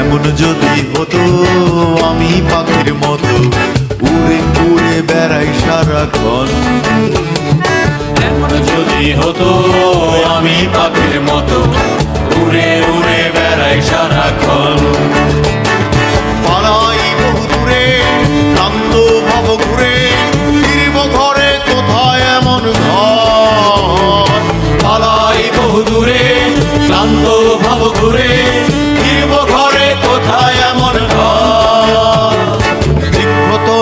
এমন যদি হতো, আমি পাখির মতো উড়ে উড়ে বেড়াই সারাক্ষণ। এমন যদি হতো, আমি পাখির মতো উড়ে উড়ে বেড়াই সারাক্ষণ। পালাই বহু ঘুরে ঘরে কোথায় এমন বহু